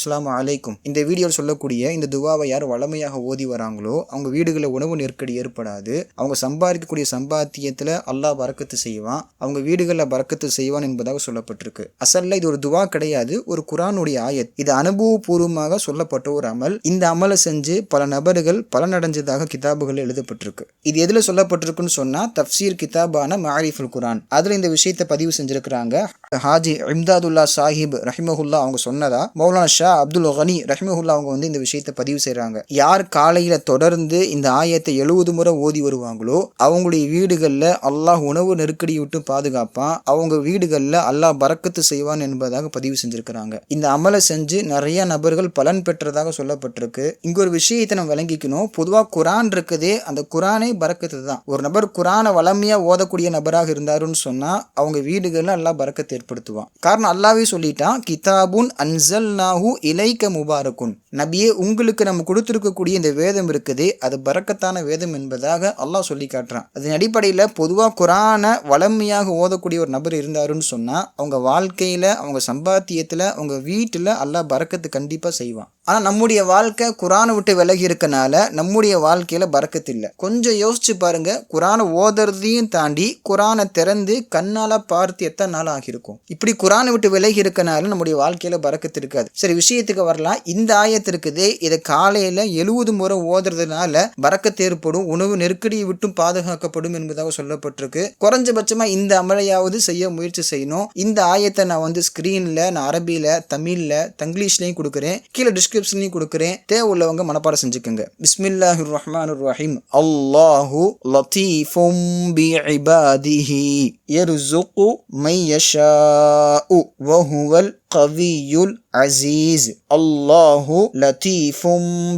அஸ்லாம் அலைக்கும். இந்த வீடியோவில் சொல்லக்கூடிய இந்த துவாவை யார் வளமையாக ஓதி வராங்களோ அவங்க வீடுகளில் உணவு நெருக்கடி ஏற்படாது. அவங்க சம்பாதிக்கக்கூடிய சம்பாத்தியத்தில் அல்லாஹ் பறக்கத்து செய்வான். அவங்க வீடுகளில் பறக்கத்து செய்வான் என்பதாக சொல்லப்பட்டிருக்கு. அசல்ல இது ஒரு துவா கிடையாது ஒரு குரானுடைய ஆயத். இது அனுபவபூர்வமாக சொல்லப்பட்ட ஒரு அமல். இந்த அமலை செஞ்சு பல நபர்கள் பலனடைஞ்சதாக கிதாபுகள் எழுதப்பட்டிருக்கு. இது எதில் சொல்லப்பட்டிருக்குன்னு சொன்னால் தப்சீர் கிதாபான மாரிஃபுல் குரான். அதில் இந்த விஷயத்தை பதிவு செஞ்சிருக்கிறாங்க ஹாஜி இம்தாதுல்லா சாஹிப் ரஹிமஹுல்லா அவங்க சொன்னதா? மௌலானா ஷா அப்துல் கனி ரஹிமஹுல்லா அவங்க வந்து இந்த விஷயத்தை பதிவு செய்கிறாங்க யார் காலையில் தொடர்ந்து இந்த ஆயத்தை எழுபது முறை ஓதி வருவாங்களோ அவங்களுடைய வீடுகளில் அல்லாஹ் உணவு நெருக்கடி விட்டு பாதுகாப்பான். அவங்க வீடுகளில் அல்லாஹ் பறக்கத்து செய்வான் என்பதாக பதிவு செஞ்சிருக்கிறாங்க. இந்த அமலை செஞ்சு நிறைய நபர்கள் பலன் பெற்றதாக சொல்லப்பட்டிருக்கு. இங்க ஒரு விஷயத்தை நம்ம விளங்கிக்கணும். பொதுவாக குரான் இருக்குதே அந்த குரானே பறக்கத்து தான் ஒரு நபர் குரானை வளமையாக ஓதக்கூடிய நபராக இருந்தாருன்னு சொன்னால் அவங்க வீடுகளில் அல்லாஹ் பறக்கத்து ஏற்படுத்துவான். காரணம் அல்லாவே சொல்லிட்டான் கிதாபுன் அன்சல் நாஹு இலைக்க முபாரக்குன் நபியே உங்களுக்கு நம்ம கொடுத்துருக்கக்கூடிய இந்த வேதம் இருக்குது அது பறக்கத்தான வேதம் என்பதாக அல்லாஹ் சொல்லி காட்டுறான். அதன் அடிப்படையில் பொதுவாக குரானை வளமையாக ஓதக்கூடிய ஒரு நபர் இருந்தாருன்னு சொன்னால் அவங்க வாழ்க்கையில் அவங்க சம்பாத்தியத்தில் அவங்க வீட்டில் அல்லாஹ் பறக்கத்து கண்டிப்பாக செய்வான். ஆனால் நம்முடைய வாழ்க்கை குரானை விட்டு விலகி இருக்கனால நம்முடைய வாழ்க்கையில் பறக்கத்து இல்லை கொஞ்சம் யோசிச்சு பாருங்க குரானை ஓதுறதையும் தாண்டி குரானை திறந்து கண்ணால் பார்த்து எத்தனை நாள் ஆகியிருக்கும்? இப்படி குரானை விட்டு விலகி இருக்கனால நம்முடைய வாழ்க்கையில் பறக்கத்து இருக்காது. சரி விஷயத்துக்கு வரலாம். இந்த ஆயத்து இதை காலையில் எழுபது முறை ஓதுறதுனால பறக்கத்து ஏற்படும். உணவு நெருக்கடியை விட்டும் பாதுகாக்கப்படும் என்பதாக சொல்லப்பட்டிருக்கு. குறைஞ்சபட்சமாக இந்த அமலையாவது செய்ய முயற்சி செய்யணும். இந்த ஆயத்தை நான் வந்து ஸ்க்ரீனில் நான் அரபியில் தமிழில் தங்கிலீஷ்லையும் கொடுக்குறேன். கீழே டிஸ்கிரிப்ஷன்லையும் கொடுக்குறேன். தேவையுள்ளவங்க மனப்பாடம் செஞ்சுக்கோங்க. பிஸ்மில்லாஹிர் ரஹ்மான் ரஹீம் அல்லாஹு லத்தீஃபும் பி இபாதிஹி யர்சுகு மை யஷாஉ வஹுவல் القوي العزيز الله لطيف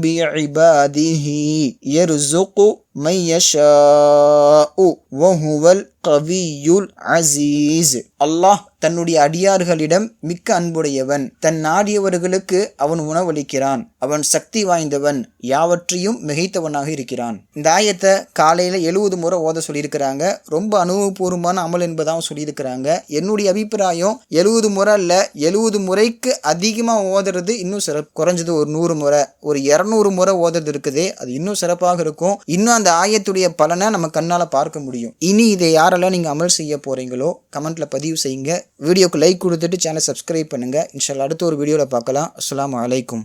بعباده يرزق من يشاء وهو القوي العزيز அல்லாஹ் தன்னுடைய அடியார்களிடம் மிக்க அன்புடையவன் தன் நாடியவர்களுக்கு அவன் உணவளிக்கிறான் அவன் சக்தி வாய்ந்தவன் யாவற்றையும் மிகைத்தவனாக இருக்கிறான் இந்த ஆயத்தை காலையில் எழுபது முறை ஓத சொல்லியிருக்கிறாங்க ரொம்ப அனுபவபூர்வமான அமல் என்பதாகவும் சொல்லியிருக்கிறாங்க. என்னுடைய அபிப்பிராயம் எழுபது முறை இல்லை எழுபது முறைக்கு அதிகமாக ஓதுறது இன்னும் சிறப்பு குறைஞ்சது ஒரு நூறு முறை. ஒரு இரநூறு முறை ஓதுறது இருக்குது அது இன்னும் சிறப்பாக இருக்கும். இன்னும் அந்த ஆயத்துடைய பலனை நம்ம கண்ணால் பார்க்க முடியும். இனி இதை யாரெல்லாம் நீங்கள் அமல் செய்ய போகிறீங்களோ கமெண்ட்டில் பதிவு செய்யுங்க. வீடியோக்கு லைக் கொடுத்துட்டு சேனல் சப்ஸ்கிரைப் பண்ணுங்கள் இன்ஷால்லா அடுத்த ஒரு வீடியோவில் பார்க்கலாம். அஸ்லாம் வலைக்கும்